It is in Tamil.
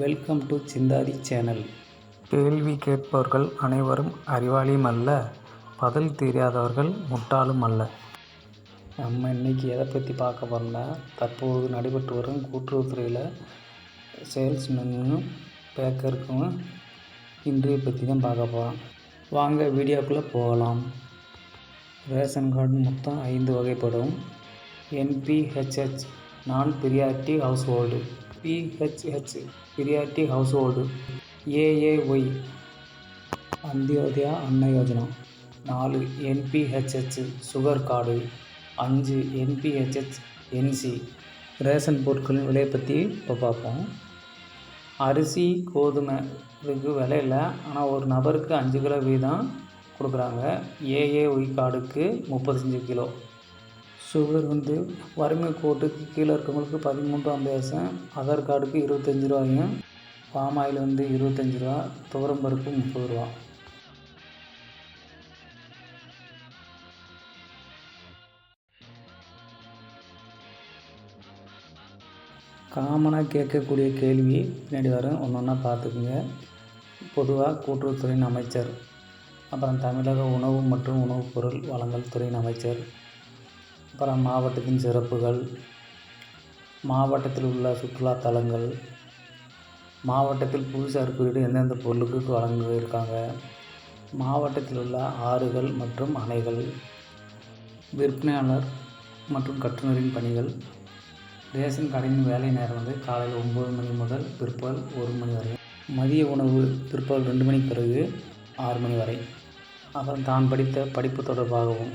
வெல்கம் டு சிந்தாதி சேனல் கேள்வி கேட்பவர்கள் அனைவரும் அறிவாளியும் அல்ல பதில் தெரியாதவர்கள் முட்டாளும் அல்ல. நம்ம இன்றைக்கி எதை பற்றி பார்க்க போகிறோம்னா தற்போது நடைபெற்று வரும் கூட்டுறவுத்துறையில் சேல்ஸ்மென்னும் பேக்கருக்கும் இன்றைய பற்றி தான் பார்க்க போகிறோம் வாங்க வீடியோக்குள்ளே போகலாம். ரேஷன் கார்டு மொத்தம் ஐந்து வகைப்படும். NPHH non priority household PHH priority household AAY Antyodaya Anna Yojana நாலு என்பிஹெச்ஹெச் சுகர் கார்டு அஞ்சு என்பிஹெச்ஹெச் என்சி ரேஷன் பொருட்களின் விலையை பற்றி இப்போ பார்ப்போம். அரிசி கோதுமை இதுக்கு விலை இல்லை. ஆனால் ஒரு நபருக்கு அஞ்சு கிலோ வீதம் கொடுக்குறாங்க. ஏஏஒய் கார்டுக்கு முப்பத்தஞ்சு கிலோ. சுகர் வந்து வறுமை கோட்டுக்கு கீழே இருக்கவங்களுக்கு பதிமூன்று ஐம்பது ஆதார் கார்டுக்கு இருபத்தஞ்சி ரூபாயும் பாம் ஆயில் வந்து இருபத்தஞ்சி ரூபா துவரம் பருப்பு முப்பது ரூபா. காமனாக கேட்கக்கூடிய கேள்வி பின்னாடி வரும். ஒன்று ஒன்றா பார்த்துக்குங்க. பொதுவாக கூட்டுறவுத்துறையின் அமைச்சர் அப்புறம் தமிழக உணவு மற்றும் உணவுப் பொருள் வழங்கல் துறையின் அமைச்சர் அப்புறம் மாவட்டத்தின் சிறப்புகள் மாவட்டத்தில் உள்ள சுற்றுலா தலங்கள் மாவட்டத்தில் புவிசார் குறியீடு எந்தெந்த பொருளுக்கு வழங்கியிருக்காங்க மாவட்டத்தில் உள்ள ஆறுகள் மற்றும் அணைகள் விற்பனையாளர் மற்றும் கட்டுநரின் பணிகள் ரேஷன் கடையின் வேலை நேரம் வந்து காலையில் ஒம்பது மணி முதல் பிற்பகல் ஒரு மணி வரை மதிய உணவு பிற்பகல் ரெண்டு மணிக்கு பிறகு ஆறு மணி வரை. அப்புறம் தான் படித்த படிப்பு தொடர்பாகவும்